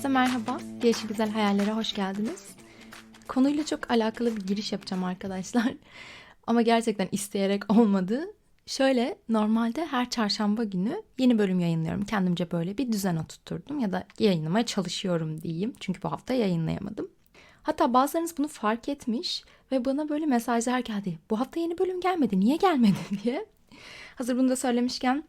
Herkese merhaba. Gelişi Güzel Hayallere hoş geldiniz. Konuyla çok alakalı bir giriş yapacağım arkadaşlar. Ama gerçekten isteyerek olmadı. Şöyle normalde her çarşamba günü yeni bölüm yayınlıyorum. Kendimce böyle bir düzen oturtturdum ya da yayınlamaya çalışıyorum diyeyim. Çünkü bu hafta yayınlayamadım. Hatta bazılarınız bunu fark etmiş ve bana böyle mesajlar geldi. Bu hafta yeni bölüm gelmedi, niye gelmedi diye. Hazır bunu da söylemişken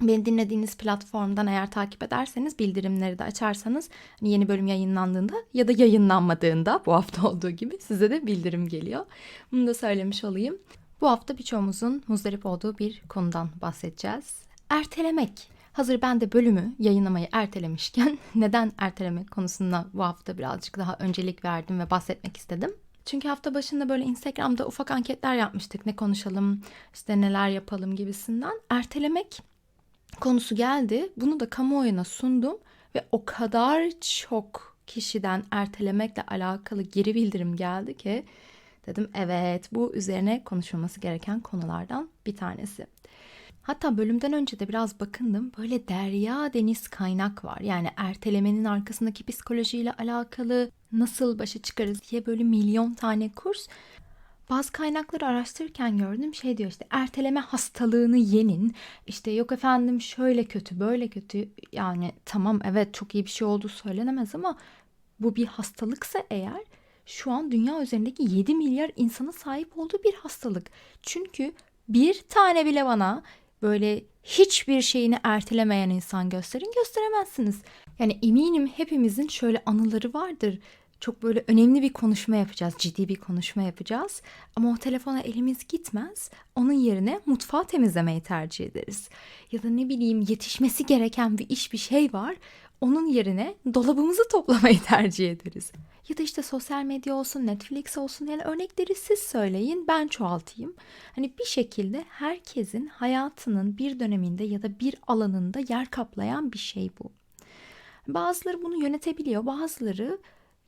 Beni dinlediğiniz platformdan eğer takip ederseniz bildirimleri de açarsanız hani yeni bölüm yayınlandığında ya da yayınlanmadığında bu hafta olduğu gibi size de bildirim geliyor. Bunu da söylemiş olayım. Bu hafta birçoğumuzun muzdarip olduğu bir konudan bahsedeceğiz. Ertelemek. Hazır ben de bölümü yayınlamayı ertelemişken neden ertelemek konusunda bu hafta birazcık daha öncelik verdim ve bahsetmek istedim. Çünkü hafta başında böyle Instagram'da ufak anketler yapmıştık. Ne konuşalım, işte neler yapalım gibisinden. Ertelemek konusu geldi. Bunu da kamuoyuna sundum ve o kadar çok kişiden ertelemekle alakalı geri bildirim geldi ki dedim evet bu üzerine konuşulması gereken konulardan bir tanesi. Hatta bölümden önce de biraz bakındım. Böyle derya deniz kaynak var. Yani ertelemenin arkasındaki psikolojiyle alakalı nasıl başa çıkarız diye böyle milyon tane kurs. Bazı kaynakları araştırırken gördüm şey diyor işte erteleme hastalığını yenin. İşte yok efendim şöyle kötü böyle kötü. Yani tamam evet çok iyi bir şey olduğu söylenemez ama bu bir hastalıksa eğer şu an dünya üzerindeki 7 milyar insana sahip olduğu bir hastalık. Çünkü bir tane bile bana böyle hiçbir şeyini ertelemeyen insan gösterin gösteremezsiniz. Yani eminim hepimizin şöyle anıları vardır. Çok böyle önemli bir konuşma yapacağız, ciddi bir konuşma yapacağız. Ama o telefona elimiz gitmez. Onun yerine mutfağı temizlemeyi tercih ederiz. Ya da ne bileyim yetişmesi gereken bir iş bir şey var. Onun yerine dolabımızı toplamayı tercih ederiz. Ya da işte sosyal medya olsun, Netflix olsun yani örnekleri siz söyleyin ben çoğaltayım. Hani bir şekilde herkesin hayatının bir döneminde ya da bir alanında yer kaplayan bir şey bu. Bazıları bunu yönetebiliyor, bazıları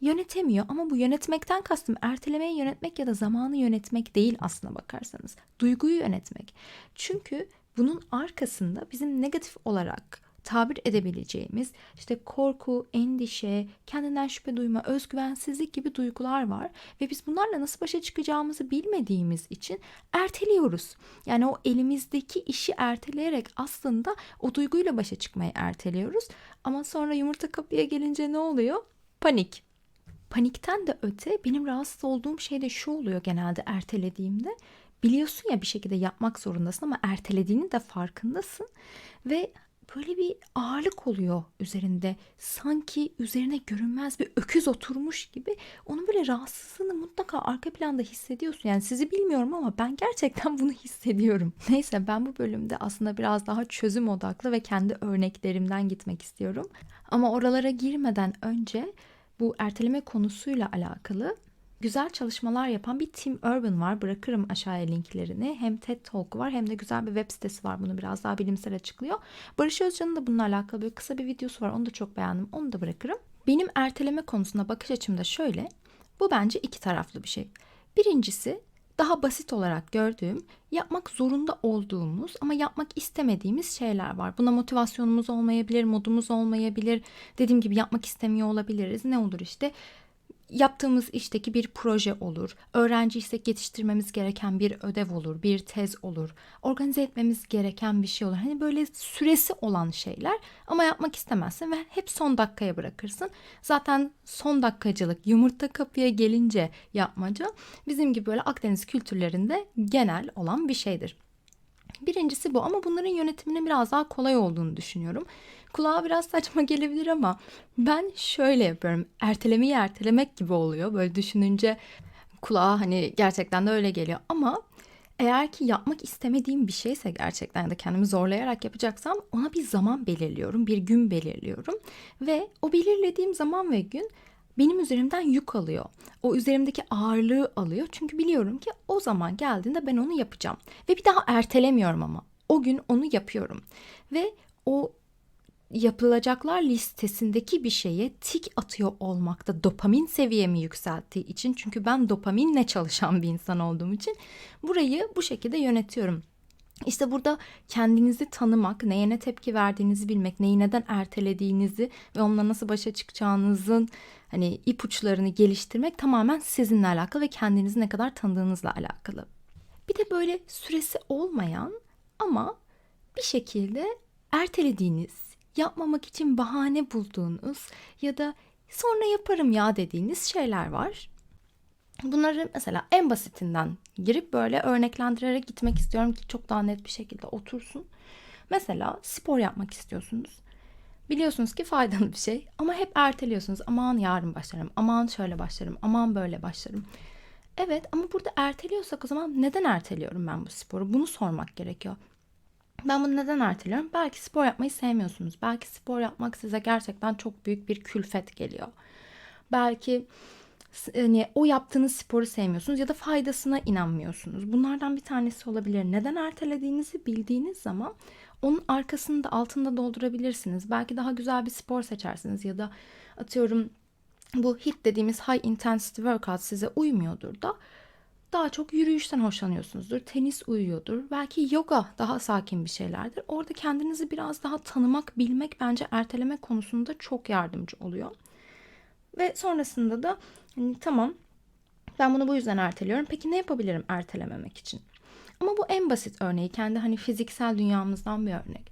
yönetemiyor ama bu yönetmekten kastım ertelemeyi yönetmek ya da zamanı yönetmek değil aslına bakarsanız. Duyguyu yönetmek. Çünkü bunun arkasında bizim negatif olarak tabir edebileceğimiz işte korku, endişe, kendinden şüphe duyma, özgüvensizlik gibi duygular var ve biz bunlarla nasıl başa çıkacağımızı bilmediğimiz için erteliyoruz. Yani o elimizdeki işi erteleyerek aslında o duyguyla başa çıkmayı erteliyoruz. Ama sonra yumurta kapıya gelince ne oluyor? Panik. Panikten de öte benim rahatsız olduğum şey de şu oluyor genelde ertelediğimde. Biliyorsun ya bir şekilde yapmak zorundasın ama ertelediğinin de farkındasın ve böyle bir ağırlık oluyor üzerinde. Sanki üzerine görünmez bir öküz oturmuş gibi onun böyle rahatsızlığını mutlaka arka planda hissediyorsun. Yani sizi bilmiyorum ama ben gerçekten bunu hissediyorum. Neyse ben bu bölümde aslında biraz daha çözüm odaklı ve kendi örneklerimden gitmek istiyorum. Ama oralara girmeden önce bu erteleme konusuyla alakalı güzel çalışmalar yapan bir Tim Urban var. Bırakırım aşağıya linklerini. Hem TED Talk var hem de güzel bir web sitesi var. Bunu biraz daha bilimsel açıklıyor. Barış Özcan'ın da bununla alakalı bir kısa bir videosu var. Onu da çok beğendim. Onu da bırakırım. Benim erteleme konusunda bakış açım da şöyle. Bu bence iki taraflı bir şey. Birincisi daha basit olarak gördüğüm, yapmak zorunda olduğumuz ama yapmak istemediğimiz şeyler var. Buna motivasyonumuz olmayabilir, modumuz olmayabilir. Dediğim gibi yapmak istemiyor olabiliriz. Ne olur işte yaptığımız işteki bir proje olur. Öğrenci istek yetiştirmemiz gereken bir ödev olur, bir tez olur. Organize etmemiz gereken bir şey olur. Hani böyle süresi olan şeyler ama yapmak istemezsin ve hep son dakikaya bırakırsın. Zaten son dakikacılık yumurta kapıya gelince yapmaca bizim gibi böyle Akdeniz kültürlerinde genel olan bir şeydir. Birincisi bu ama bunların yönetiminin biraz daha kolay olduğunu düşünüyorum. Kulağa biraz saçma gelebilir ama ben şöyle yapıyorum. Ertelemeyi ertelemek gibi oluyor. Böyle düşününce kulağa hani gerçekten de öyle geliyor. Ama eğer ki yapmak istemediğim bir şeyse gerçekten ya da kendimi zorlayarak yapacaksam ona bir zaman belirliyorum, bir gün belirliyorum ve o belirlediğim zaman ve gün benim üzerimden yük alıyor. O üzerimdeki ağırlığı alıyor. Çünkü biliyorum ki o zaman geldiğinde ben onu yapacağım. Ve bir daha ertelemiyorum ama. O gün onu yapıyorum. Ve o yapılacaklar listesindeki bir şeye tik atıyor olmakta dopamin seviyemi yükselttiği için çünkü ben dopaminle çalışan bir insan olduğum için burayı bu şekilde yönetiyorum. İşte burada kendinizi tanımak, neye ne tepki verdiğinizi bilmek, neyi neden ertelediğinizi ve onunla nasıl başa çıkacağınızın hani ipuçlarını geliştirmek tamamen sizinle alakalı ve kendinizi ne kadar tanıdığınızla alakalı. Bir de böyle süresi olmayan ama bir şekilde ertelediğiniz, yapmamak için bahane bulduğunuz ya da sonra yaparım ya dediğiniz şeyler var. Bunları mesela en basitinden girip böyle örneklendirerek gitmek istiyorum ki çok daha net bir şekilde otursun. Mesela spor yapmak istiyorsunuz. Biliyorsunuz ki faydalı bir şey ama hep erteliyorsunuz. Aman yarın başlarım, aman şöyle başlarım, aman böyle başlarım. Evet ama burada erteliyorsak o zaman neden erteliyorum ben bu sporu? Bunu sormak gerekiyor. Ben bunu neden erteliyorum? Belki spor yapmayı sevmiyorsunuz. Belki spor yapmak size gerçekten çok büyük bir külfet geliyor. Belki hani o yaptığınız sporu sevmiyorsunuz ya da faydasına inanmıyorsunuz. Bunlardan bir tanesi olabilir. Neden ertelediğinizi bildiğiniz zaman onun arkasını da altında doldurabilirsiniz. Belki daha güzel bir spor seçersiniz ya da atıyorum bu HIIT dediğimiz high intensity workout size uymuyordur da daha çok yürüyüşten hoşlanıyorsunuzdur. Tenis uyuyordur. Belki yoga daha sakin bir şeylerdir. Orada kendinizi biraz daha tanımak, bilmek bence erteleme konusunda çok yardımcı oluyor. Ve sonrasında da hani, tamam ben bunu bu yüzden erteliyorum. Peki ne yapabilirim ertelememek için? Ama bu en basit örneği. Kendi hani fiziksel dünyamızdan bir örnek.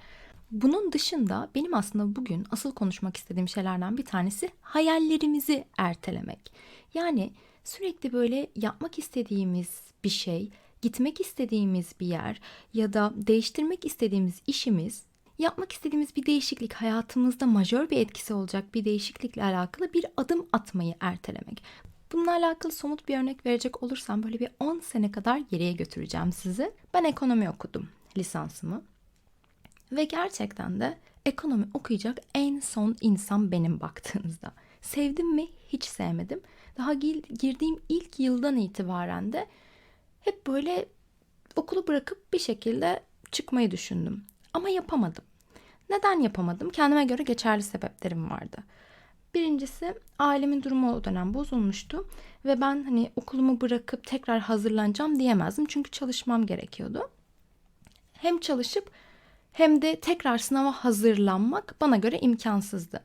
Bunun dışında benim aslında bugün asıl konuşmak istediğim şeylerden bir tanesi hayallerimizi ertelemek. Yani sürekli böyle yapmak istediğimiz bir şey, gitmek istediğimiz bir yer ya da değiştirmek istediğimiz işimiz, yapmak istediğimiz bir değişiklik, hayatımızda majör bir etkisi olacak bir değişiklikle alakalı bir adım atmayı ertelemek. Bununla alakalı somut bir örnek verecek olursam böyle bir 10 sene kadar geriye götüreceğim sizi. Ben ekonomi okudum lisansımı. Ve gerçekten de ekonomi okuyacak en son insan benim baktığınızda. Sevdim mi? Hiç sevmedim. Daha girdiğim ilk yıldan itibaren de hep böyle okulu bırakıp bir şekilde çıkmayı düşündüm. Ama yapamadım. Neden yapamadım? Kendime göre geçerli sebeplerim vardı. Birincisi ailemin durumu o dönem bozulmuştu ve ben hani okulumu bırakıp tekrar hazırlanacağım diyemezdim çünkü çalışmam gerekiyordu. Hem çalışıp hem de tekrar sınava hazırlanmak bana göre imkansızdı.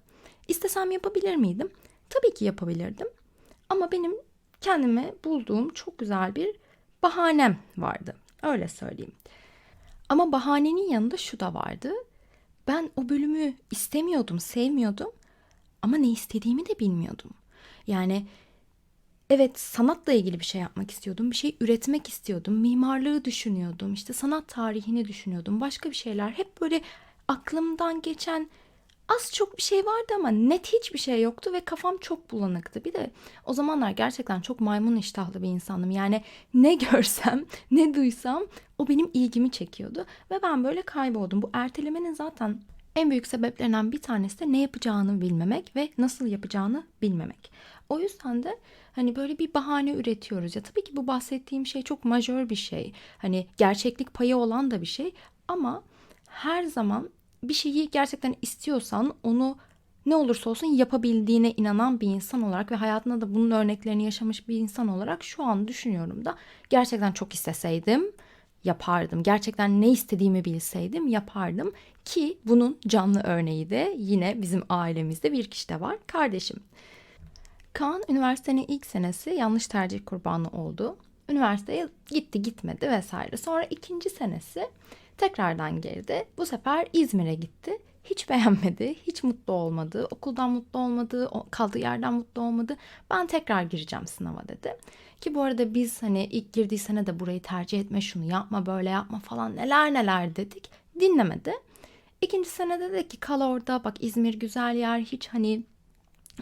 İstesem yapabilir miydim? Tabii ki yapabilirdim. Ama benim kendime bulduğum çok güzel bir bahanem vardı. Öyle söyleyeyim. Ama bahanenin yanında şu da vardı. Ben o bölümü istemiyordum, sevmiyordum ama ne istediğimi de bilmiyordum. Yani evet sanatla ilgili bir şey yapmak istiyordum. Bir şey üretmek istiyordum. Mimarlığı düşünüyordum. İşte sanat tarihini düşünüyordum. Başka bir şeyler. Hep böyle aklımdan geçen az çok bir şey vardı ama net hiçbir şey yoktu ve kafam çok bulanıktı. Bir de o zamanlar gerçekten çok maymun iştahlı bir insanım. Yani ne görsem, ne duysam o benim ilgimi çekiyordu ve ben böyle kayboldum. Bu ertelemenin zaten en büyük sebeplerinden bir tanesi de ne yapacağını bilmemek ve nasıl yapacağını bilmemek. O yüzden de hani böyle bir bahane üretiyoruz. Ya tabii ki bu bahsettiğim şey çok majör bir şey. Hani gerçeklik payı olan da bir şey ama her zaman bir şeyi gerçekten istiyorsan onu ne olursa olsun yapabildiğine inanan bir insan olarak ve hayatında da bunun örneklerini yaşamış bir insan olarak şu an düşünüyorum da gerçekten çok isteseydim yapardım. Gerçekten ne istediğimi bilseydim yapardım ki bunun canlı örneği de yine bizim ailemizde bir kişi de var. Kardeşim. Kaan üniversitenin ilk senesi yanlış tercih kurbanı oldu. Üniversiteye gitti gitmedi vesaire. Sonra ikinci senesi tekrardan girdi. Bu sefer İzmir'e gitti. Hiç beğenmedi, hiç mutlu olmadı, okuldan mutlu olmadı, kaldığı yerden mutlu olmadı. Ben tekrar gireceğim sınava dedi. Ki bu arada biz hani ilk girdiği sene de burayı tercih etme, şunu yapma, böyle yapma falan neler neler dedik. Dinlemedi. İkinci sene dedi ki kal orada bak İzmir güzel yer hiç hani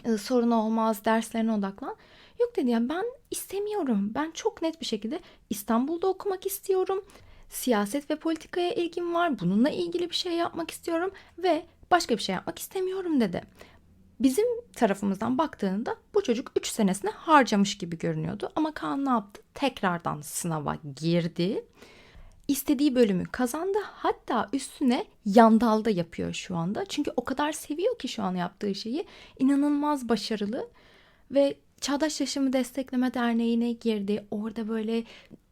e, sorun olmaz derslerine odaklan. Yok dedi ya ben istemiyorum. Ben çok net bir şekilde İstanbul'da okumak istiyorum. Siyaset ve politikaya ilgim var. Bununla ilgili bir şey yapmak istiyorum ve başka bir şey yapmak istemiyorum dedi. Bizim tarafımızdan baktığında bu çocuk 3 senesini harcamış gibi görünüyordu. Ama Kaan ne yaptı? Tekrardan sınava girdi. İstediği bölümü kazandı. Hatta üstüne yandalda yapıyor şu anda. Çünkü o kadar seviyor ki şu an yaptığı şeyi. İnanılmaz başarılı ve Çağdaş Yaşamı Destekleme Derneği'ne girdi. Orada böyle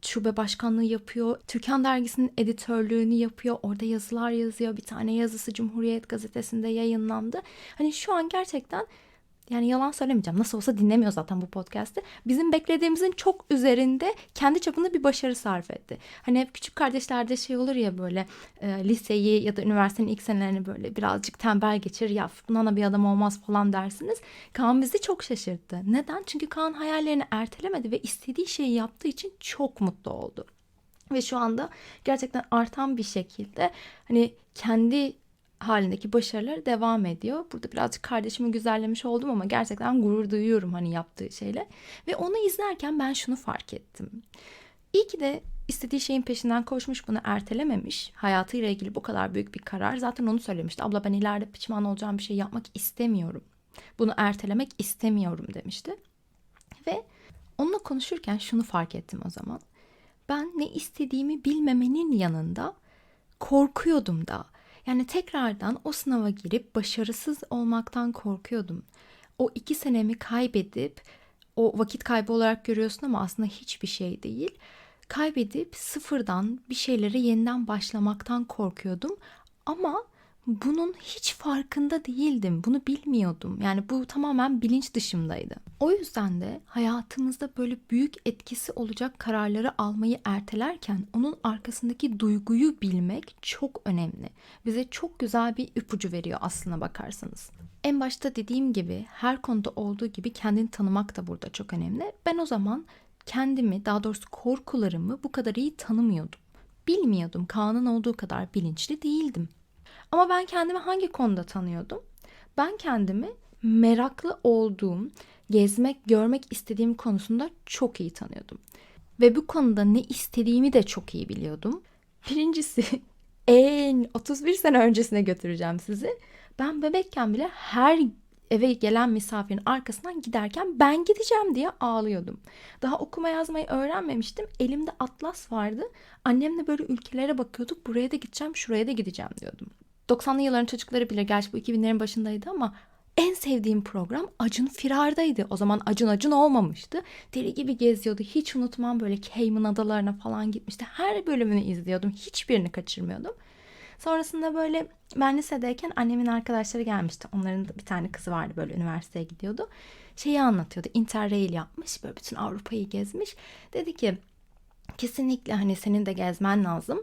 şube başkanlığı yapıyor. Türkan Dergisi'nin editörlüğünü yapıyor. Orada yazılar yazıyor. Bir tane yazısı Cumhuriyet Gazetesi'nde yayınlandı. Hani şu an gerçekten yani yalan söylemeyeceğim. Nasıl olsa dinlemiyor zaten bu podcast'i. Bizim beklediğimizin çok üzerinde kendi çapında bir başarı sarf etti. Hani hep küçük kardeşlerde şey olur ya böyle e, liseyi ya da üniversitenin ilk senelerini böyle birazcık tembel geçir. Ya bundan bir adam olmaz falan dersiniz. Kaan bizi çok şaşırttı. Neden? Çünkü Kaan hayallerini ertelemedi ve istediği şeyi yaptığı için çok mutlu oldu. Ve şu anda gerçekten artan bir şekilde hani kendi halindeki başarıları devam ediyor. Burada birazcık kardeşimi güzellemiş oldum ama gerçekten gurur duyuyorum hani yaptığı şeyle. Ve onu izlerken ben şunu fark ettim. İyi ki de istediği şeyin peşinden koşmuş bunu ertelememiş. Hayatıyla ilgili bu kadar büyük bir karar. Zaten onu söylemişti. Abla ben ileride pişman olacağım bir şey yapmak istemiyorum. Bunu ertelemek istemiyorum demişti. Ve onunla konuşurken şunu fark ettim o zaman. Ben ne istediğimi bilmemenin yanında korkuyordum da. Yani tekrardan o sınava girip başarısız olmaktan korkuyordum. O iki senemi kaybedip o vakit kaybı olarak görüyorsun ama aslında hiçbir şey değil. Kaybedip sıfırdan bir şeylere yeniden başlamaktan korkuyordum. Ama bunun hiç farkında değildim. Bunu bilmiyordum. Yani bu tamamen bilinç dışımdaydı. O yüzden de hayatımızda böyle büyük etkisi olacak kararları almayı ertelerken onun arkasındaki duyguyu bilmek çok önemli. Bize çok güzel bir ipucu veriyor aslına bakarsanız. En başta dediğim gibi her konuda olduğu gibi kendini tanımak da burada çok önemli. Ben o zaman kendimi daha doğrusu korkularımı bu kadar iyi tanımıyordum. Bilmiyordum. Kaan'ın olduğu kadar bilinçli değildim. Ama ben kendimi hangi konuda tanıyordum? Ben kendimi meraklı olduğum, gezmek, görmek istediğim konusunda çok iyi tanıyordum. Ve bu konuda ne istediğimi de çok iyi biliyordum. Birincisi en 31 sene öncesine götüreceğim sizi. Ben bebekken bile her eve gelen misafirin arkasından giderken ben gideceğim diye ağlıyordum. Daha okuma yazmayı öğrenmemiştim. Elimde atlas vardı. Annemle böyle ülkelere bakıyorduk. Buraya da gideceğim, şuraya da gideceğim diyordum. 90'lı yılların çocukları bilir. Gerçi bu 2000'lerin başındaydı ama en sevdiğim program Acun Firar'daydı. O zaman Acun Acun olmamıştı. Deli gibi geziyordu. Hiç unutmam böyle Cayman Adalarına falan gitmişti. Her bölümünü izliyordum. Hiçbirini kaçırmıyordum. Sonrasında böyle ben lisedeyken annemin arkadaşları gelmişti. Onların da bir tane kızı vardı böyle üniversiteye gidiyordu. Şeyi anlatıyordu. Interrail yapmış. Böyle bütün Avrupa'yı gezmiş. Dedi ki kesinlikle hani senin de gezmen lazım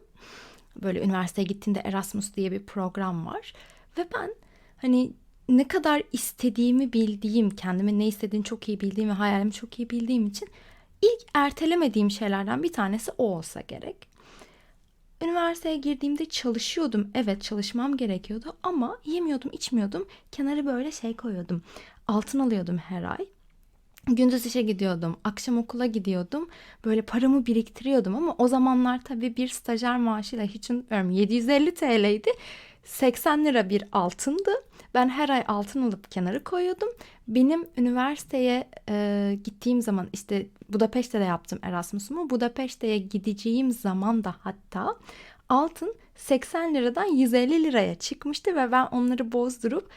böyle üniversiteye gittiğinde Erasmus diye bir program var. Ve ben hani ne kadar istediğimi bildiğim, kendime ne istediğini çok iyi bildiğim ve hayalimi çok iyi bildiğim için ilk ertelemediğim şeylerden bir tanesi o olsa gerek. Üniversiteye girdiğimde çalışıyordum. Evet çalışmam gerekiyordu ama yemiyordum, içmiyordum. Kenara böyle şey koyuyordum. Altın alıyordum her ay. Gündüz işe gidiyordum, akşam okula gidiyordum. Böyle paramı biriktiriyordum ama o zamanlar tabii bir stajyer maaşıyla hiç unutmuyorum 750 TL'ydi. 80 lira bir altındı. Ben her ay altın alıp kenara koyuyordum. Benim üniversiteye e, gittiğim zaman işte Budapeşte de yaptım Erasmus'umu. Budapeşte'ye gideceğim zaman da hatta altın 80 liradan 150 liraya çıkmıştı ve ben onları bozdurup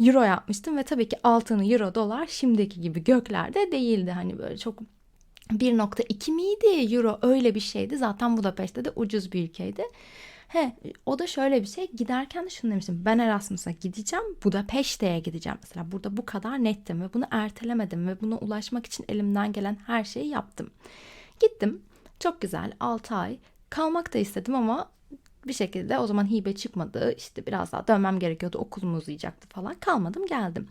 euro yapmıştım ve tabii ki altını euro dolar şimdiki gibi göklerde değildi. Hani böyle çok 1.2 miydi euro öyle bir şeydi. Zaten Budapeşte de ucuz bir ülkeydi. He, o da şöyle bir şey. Giderken de şunu demiştim. Ben Erasmus'a gideceğim. Budapeşte'ye gideceğim mesela. Burada bu kadar nettim ve bunu ertelemedim ve buna ulaşmak için elimden gelen her şeyi yaptım. Gittim. Çok güzel. 6 ay. Kalmak da istedim ama bir şekilde o zaman hibe çıkmadı. İşte biraz daha dönmem gerekiyordu. Okulum uzayacaktı falan. Kalmadım geldim.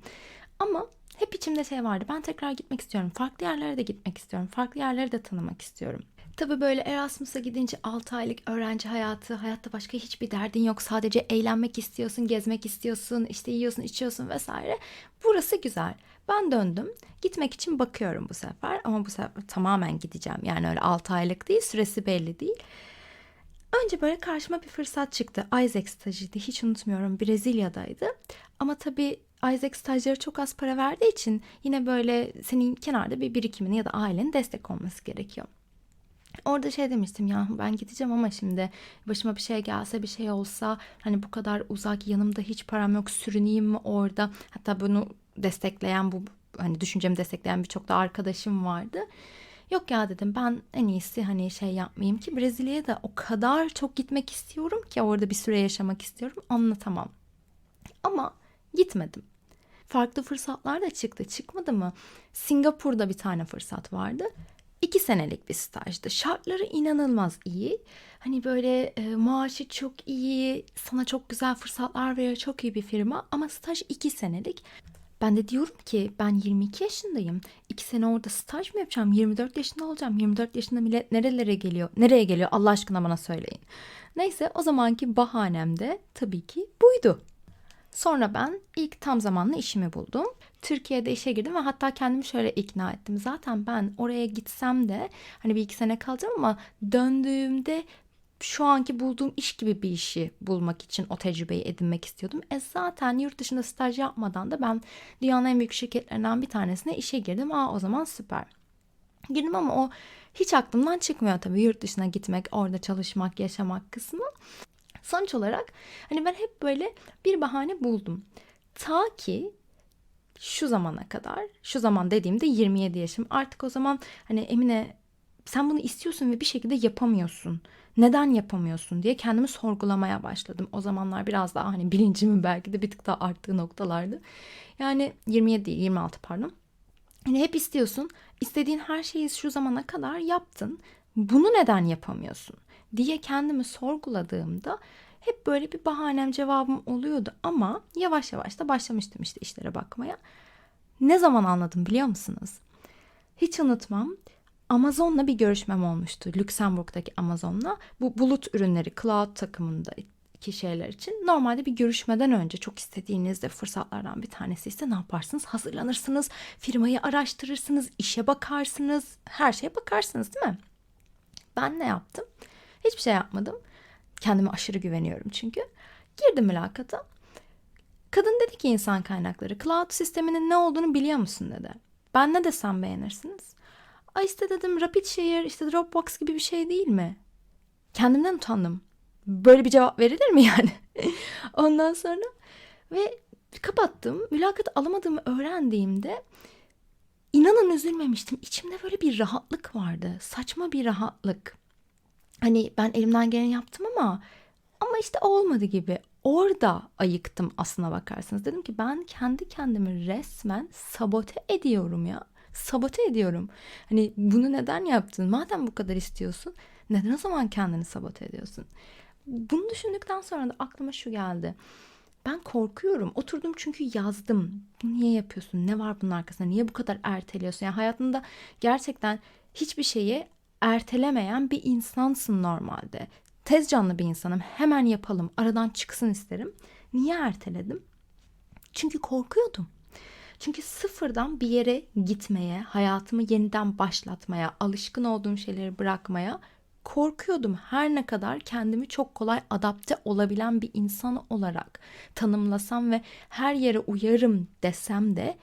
Ama hep içimde şey vardı. Ben tekrar gitmek istiyorum. Farklı yerlere de gitmek istiyorum. Farklı yerleri de tanımak istiyorum. Tabii böyle Erasmus'a gidince 6 aylık öğrenci hayatı, hayatta başka hiçbir derdin yok. Sadece eğlenmek istiyorsun, gezmek istiyorsun, işte yiyorsun, içiyorsun vesaire. Burası güzel. Ben döndüm. Gitmek için bakıyorum bu sefer ama bu sefer tamamen gideceğim. Yani öyle 6 aylık değil, süresi belli değil. Önce böyle karşıma bir fırsat çıktı. Isaac stajıydı. Hiç unutmuyorum. Brezilya'daydı. Ama tabii Isaac stajları çok az para verdiği için yine böyle senin kenarda bir birikimin ya da ailenin destek olması gerekiyor. Orada şey demiştim ya ben gideceğim ama şimdi başıma bir şey gelse bir şey olsa hani bu kadar uzak yanımda hiç param yok sürüneyim mi orada hatta bunu destekleyen bu hani düşüncemi destekleyen birçok da arkadaşım vardı. Yok ya dedim ben en iyisi hani şey yapmayayım ki Brezilya'ya da o kadar çok gitmek istiyorum ki orada bir süre yaşamak istiyorum anlatamam. Ama gitmedim. Farklı fırsatlar da çıktı. Çıkmadı mı? Singapur'da bir tane fırsat vardı. İki senelik bir stajdı. Şartları inanılmaz iyi. Hani böyle e, maaşı çok iyi, sana çok güzel fırsatlar veriyor, çok iyi bir firma. Ama staj iki senelik. Ben de diyorum ki ben 22 yaşındayım. İki sene orada staj mı yapacağım? 24 yaşında olacağım. 24 yaşında millet nerelere geliyor? Nereye geliyor? Allah aşkına bana söyleyin. Neyse o zamanki bahanem de tabii ki buydu. Sonra ben ilk tam zamanlı işimi buldum. Türkiye'de işe girdim ve hatta kendimi şöyle ikna ettim. Zaten ben oraya gitsem de hani bir iki sene kalacağım ama döndüğümde şu anki bulduğum iş gibi bir işi bulmak için o tecrübeyi edinmek istiyordum. E zaten yurt dışında staj yapmadan da ben dünyanın en büyük şirketlerinden bir tanesine işe girdim. Aa o zaman süper. Girdim ama o hiç aklımdan çıkmıyor tabii yurt dışına gitmek, orada çalışmak, yaşamak kısmı. Sonuç olarak hani ben hep böyle bir bahane buldum. Ta ki şu zamana kadar, şu zaman dediğimde 27 yaşım. Artık o zaman hani Emine sen bunu istiyorsun ve bir şekilde yapamıyorsun. Neden yapamıyorsun diye kendimi sorgulamaya başladım. O zamanlar biraz daha hani bilincimin belki de bir tık daha arttığı noktalardı. Yani 27 değil 26 pardon. Hani hep istiyorsun. İstediğin her şeyi şu zamana kadar yaptın. Bunu neden yapamıyorsun? diye kendimi sorguladığımda hep böyle bir bahanem cevabım oluyordu ama yavaş yavaş da başlamıştım işte işlere bakmaya. Ne zaman anladım biliyor musunuz? Hiç unutmam. Amazon'la bir görüşmem olmuştu. Lüksemburg'daki Amazon'la. Bu bulut ürünleri cloud takımındaki şeyler için. Normalde bir görüşmeden önce çok istediğinizde fırsatlardan bir tanesi ise ne yaparsınız? Hazırlanırsınız, firmayı araştırırsınız, işe bakarsınız, her şeye bakarsınız değil mi? Ben ne yaptım? Hiçbir şey yapmadım. Kendime aşırı güveniyorum çünkü. Girdim mülakata. Kadın dedi ki insan kaynakları cloud sisteminin ne olduğunu biliyor musun dedi. Ben ne desem beğenirsiniz. Ay işte dedim RapidShare işte Dropbox gibi bir şey değil mi? Kendimden utandım. Böyle bir cevap verilir mi yani? Ondan sonra ve kapattım. Mülakat alamadığımı öğrendiğimde inanın üzülmemiştim. İçimde böyle bir rahatlık vardı. Saçma bir rahatlık. Hani ben elimden geleni yaptım ama ama işte olmadı gibi. Orada ayıktım aslına bakarsanız. Dedim ki ben kendi kendimi resmen sabote ediyorum ya. Sabote ediyorum. Hani bunu neden yaptın? Madem bu kadar istiyorsun neden o zaman kendini sabote ediyorsun? Bunu düşündükten sonra da aklıma şu geldi. Ben korkuyorum. Oturdum çünkü yazdım. Niye yapıyorsun? Ne var bunun arkasında? Niye bu kadar erteliyorsun? Yani hayatında gerçekten hiçbir şeyi ertelemeyen bir insansın normalde. Tez canlı bir insanım. Hemen yapalım. Aradan çıksın isterim. Niye erteledim? Çünkü korkuyordum. Çünkü sıfırdan bir yere gitmeye, hayatımı yeniden başlatmaya, alışkın olduğum şeyleri bırakmaya korkuyordum. Her ne kadar kendimi çok kolay adapte olabilen bir insan olarak tanımlasam ve her yere uyarım desem de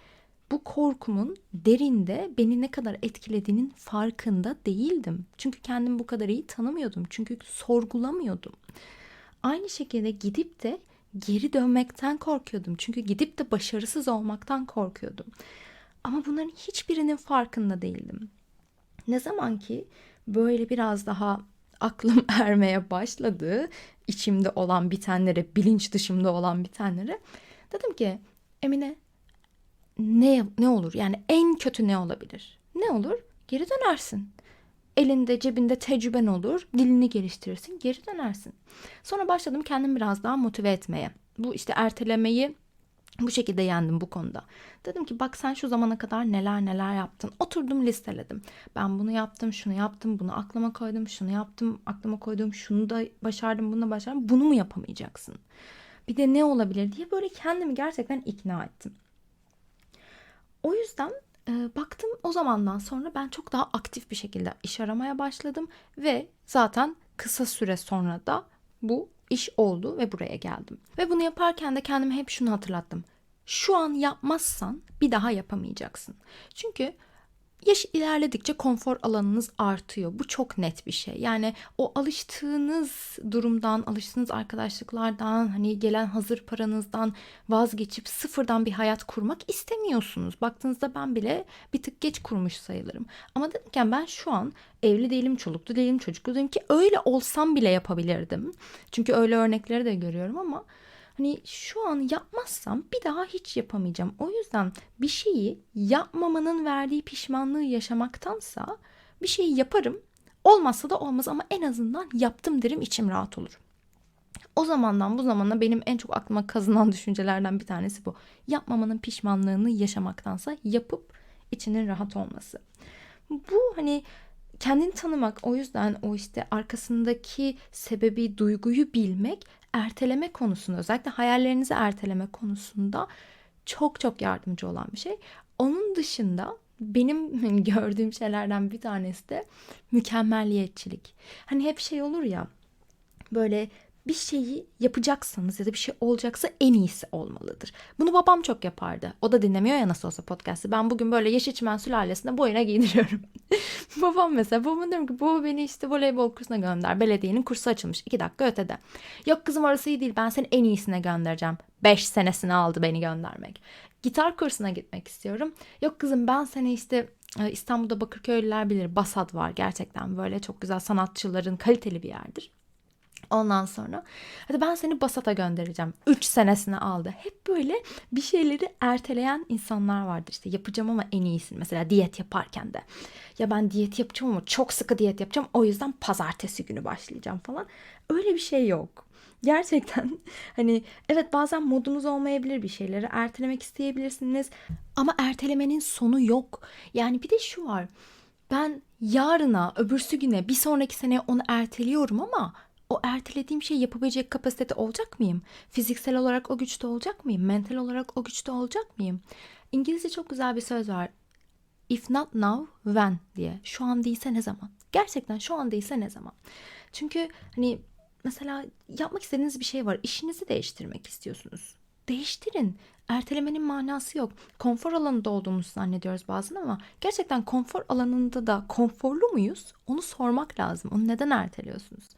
bu korkumun derinde beni ne kadar etkilediğinin farkında değildim. Çünkü kendimi bu kadar iyi tanımıyordum. Çünkü sorgulamıyordum. Aynı şekilde gidip de geri dönmekten korkuyordum. Çünkü gidip de başarısız olmaktan korkuyordum. Ama bunların hiçbirinin farkında değildim. Ne zaman ki böyle biraz daha aklım ermeye başladı, içimde olan bitenlere, bilinç dışımda olan bitenlere dedim ki Emine ne ne olur? Yani en kötü ne olabilir? Ne olur? Geri dönersin. Elinde cebinde tecrüben olur. Dilini geliştirirsin. Geri dönersin. Sonra başladım kendimi biraz daha motive etmeye. Bu işte ertelemeyi bu şekilde yendim bu konuda. Dedim ki bak sen şu zamana kadar neler neler yaptın. Oturdum listeledim. Ben bunu yaptım, şunu yaptım, bunu aklıma koydum, şunu yaptım, aklıma koydum, şunu da başardım, bunu da başardım. Bunu mu yapamayacaksın? Bir de ne olabilir diye böyle kendimi gerçekten ikna ettim. O yüzden baktım o zamandan sonra ben çok daha aktif bir şekilde iş aramaya başladım ve zaten kısa süre sonra da bu iş oldu ve buraya geldim. Ve bunu yaparken de kendime hep şunu hatırlattım. Şu an yapmazsan bir daha yapamayacaksın. Çünkü Yaş ilerledikçe konfor alanınız artıyor. Bu çok net bir şey. Yani o alıştığınız durumdan, alıştığınız arkadaşlıklardan, hani gelen hazır paranızdan vazgeçip sıfırdan bir hayat kurmak istemiyorsunuz. Baktığınızda ben bile bir tık geç kurmuş sayılırım. Ama dedim ben şu an evli değilim, çoluklu değilim, çocuklu değilim ki öyle olsam bile yapabilirdim. Çünkü öyle örnekleri de görüyorum ama Hani şu an yapmazsam bir daha hiç yapamayacağım. O yüzden bir şeyi yapmamanın verdiği pişmanlığı yaşamaktansa bir şeyi yaparım. Olmazsa da olmaz ama en azından yaptım derim içim rahat olur. O zamandan bu zamana benim en çok aklıma kazınan düşüncelerden bir tanesi bu. Yapmamanın pişmanlığını yaşamaktansa yapıp içinin rahat olması. Bu hani kendini tanımak o yüzden o işte arkasındaki sebebi duyguyu bilmek erteleme konusunda özellikle hayallerinizi erteleme konusunda çok çok yardımcı olan bir şey. Onun dışında benim gördüğüm şeylerden bir tanesi de mükemmelliyetçilik. Hani hep şey olur ya böyle bir şeyi yapacaksanız ya da bir şey olacaksa en iyisi olmalıdır. Bunu babam çok yapardı. O da dinlemiyor ya nasıl olsa podcast'ı. Ben bugün böyle Yeşilçimen sülalesinde boyuna giydiriyorum. babam mesela babam diyorum ki baba beni işte voleybol kursuna gönder. Belediyenin kursu açılmış iki dakika ötede. Yok kızım orası iyi değil ben seni en iyisine göndereceğim. Beş senesini aldı beni göndermek. Gitar kursuna gitmek istiyorum. Yok kızım ben seni işte e, İstanbul'da Bakırköylüler bilir. Basat var gerçekten böyle çok güzel sanatçıların kaliteli bir yerdir. Ondan sonra hadi ben seni Basat'a göndereceğim. 3 senesini aldı. Hep böyle bir şeyleri erteleyen insanlar vardır. İşte yapacağım ama en iyisini. Mesela diyet yaparken de. Ya ben diyet yapacağım ama çok sıkı diyet yapacağım. O yüzden pazartesi günü başlayacağım falan. Öyle bir şey yok. Gerçekten hani evet bazen modunuz olmayabilir bir şeyleri ertelemek isteyebilirsiniz ama ertelemenin sonu yok. Yani bir de şu var. Ben yarına, öbürsü güne, bir sonraki sene onu erteliyorum ama o ertelediğim şeyi yapabilecek kapasitede olacak mıyım? Fiziksel olarak o güçte olacak mıyım? Mental olarak o güçte olacak mıyım? İngilizce çok güzel bir söz var. If not now, when diye. Şu an değilse ne zaman? Gerçekten şu an değilse ne zaman? Çünkü hani mesela yapmak istediğiniz bir şey var. İşinizi değiştirmek istiyorsunuz. Değiştirin. Ertelemenin manası yok. Konfor alanında olduğumuzu zannediyoruz bazen ama gerçekten konfor alanında da konforlu muyuz? Onu sormak lazım. Onu neden erteliyorsunuz?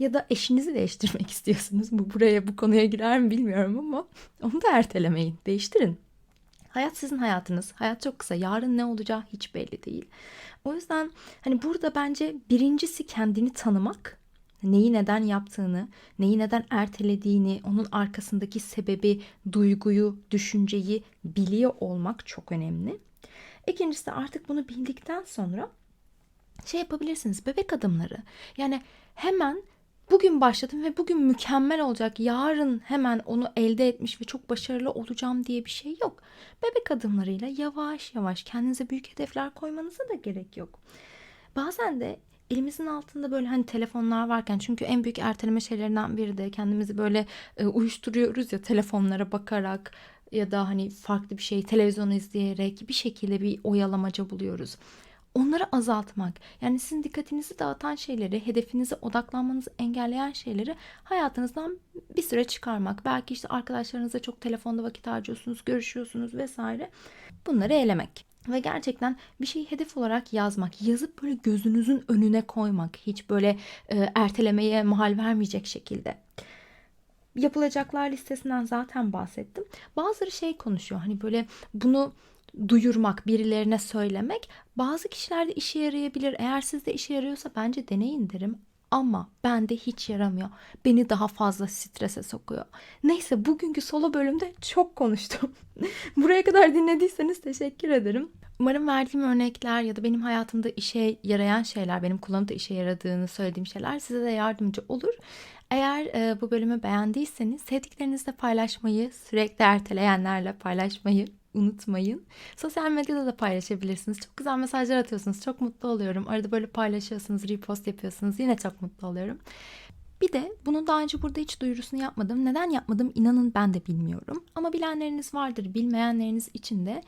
Ya da eşinizi değiştirmek istiyorsunuz. Bu buraya bu konuya girer mi bilmiyorum ama onu da ertelemeyin. Değiştirin. Hayat sizin hayatınız. Hayat çok kısa. Yarın ne olacağı hiç belli değil. O yüzden hani burada bence birincisi kendini tanımak. Neyi neden yaptığını, neyi neden ertelediğini, onun arkasındaki sebebi, duyguyu, düşünceyi biliyor olmak çok önemli. İkincisi artık bunu bildikten sonra şey yapabilirsiniz. Bebek adımları. Yani hemen bugün başladım ve bugün mükemmel olacak. Yarın hemen onu elde etmiş ve çok başarılı olacağım diye bir şey yok. Bebek adımlarıyla yavaş yavaş kendinize büyük hedefler koymanıza da gerek yok. Bazen de elimizin altında böyle hani telefonlar varken çünkü en büyük erteleme şeylerinden biri de kendimizi böyle e, uyuşturuyoruz ya telefonlara bakarak ya da hani farklı bir şey televizyon izleyerek bir şekilde bir oyalamaca buluyoruz onları azaltmak. Yani sizin dikkatinizi dağıtan şeyleri, hedefinize odaklanmanızı engelleyen şeyleri hayatınızdan bir süre çıkarmak. Belki işte arkadaşlarınızla çok telefonda vakit harcıyorsunuz, görüşüyorsunuz vesaire. Bunları elemek. Ve gerçekten bir şeyi hedef olarak yazmak, yazıp böyle gözünüzün önüne koymak, hiç böyle e, ertelemeye mahal vermeyecek şekilde yapılacaklar listesinden zaten bahsettim. Bazıları şey konuşuyor hani böyle bunu duyurmak, birilerine söylemek bazı kişilerde işe yarayabilir. Eğer sizde işe yarıyorsa bence deneyin derim. Ama bende hiç yaramıyor. Beni daha fazla strese sokuyor. Neyse bugünkü solo bölümde çok konuştum. Buraya kadar dinlediyseniz teşekkür ederim. Umarım verdiğim örnekler ya da benim hayatımda işe yarayan şeyler, benim kullanıp işe yaradığını söylediğim şeyler size de yardımcı olur. Eğer e, bu bölümü beğendiyseniz sevdiklerinizle paylaşmayı, sürekli erteleyenlerle paylaşmayı unutmayın. Sosyal medyada da paylaşabilirsiniz. Çok güzel mesajlar atıyorsunuz. Çok mutlu oluyorum. Arada böyle paylaşıyorsunuz, repost yapıyorsunuz. Yine çok mutlu oluyorum. Bir de bunu daha önce burada hiç duyurusunu yapmadım. Neden yapmadım inanın ben de bilmiyorum. Ama bilenleriniz vardır. Bilmeyenleriniz için de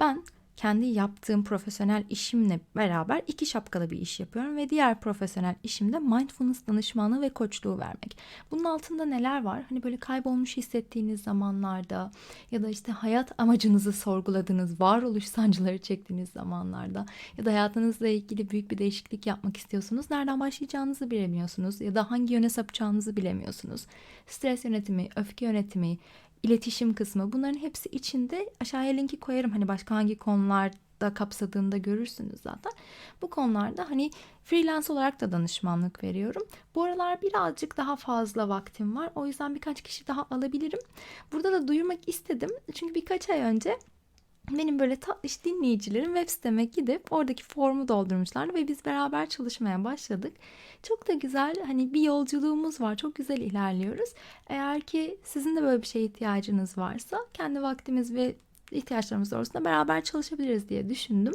ben kendi yaptığım profesyonel işimle beraber iki şapkalı bir iş yapıyorum ve diğer profesyonel işim de mindfulness danışmanlığı ve koçluğu vermek. Bunun altında neler var? Hani böyle kaybolmuş hissettiğiniz zamanlarda ya da işte hayat amacınızı sorguladığınız, varoluş sancıları çektiğiniz zamanlarda ya da hayatınızla ilgili büyük bir değişiklik yapmak istiyorsunuz. Nereden başlayacağınızı bilemiyorsunuz ya da hangi yöne sapacağınızı bilemiyorsunuz. Stres yönetimi, öfke yönetimi, iletişim kısmı bunların hepsi içinde aşağıya linki koyarım. Hani başka hangi konularda kapsadığında görürsünüz zaten. Bu konularda hani freelance olarak da danışmanlık veriyorum. Bu aralar birazcık daha fazla vaktim var. O yüzden birkaç kişi daha alabilirim. Burada da duyurmak istedim. Çünkü birkaç ay önce benim böyle tatlış dinleyicilerim web siteme gidip oradaki formu doldurmuşlardı ve biz beraber çalışmaya başladık. Çok da güzel hani bir yolculuğumuz var. Çok güzel ilerliyoruz. Eğer ki sizin de böyle bir şeye ihtiyacınız varsa kendi vaktimiz ve ihtiyaçlarımız doğrultusunda beraber çalışabiliriz diye düşündüm.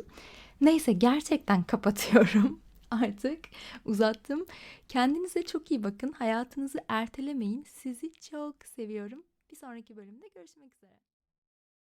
Neyse gerçekten kapatıyorum. Artık uzattım. Kendinize çok iyi bakın. Hayatınızı ertelemeyin. Sizi çok seviyorum. Bir sonraki bölümde görüşmek üzere.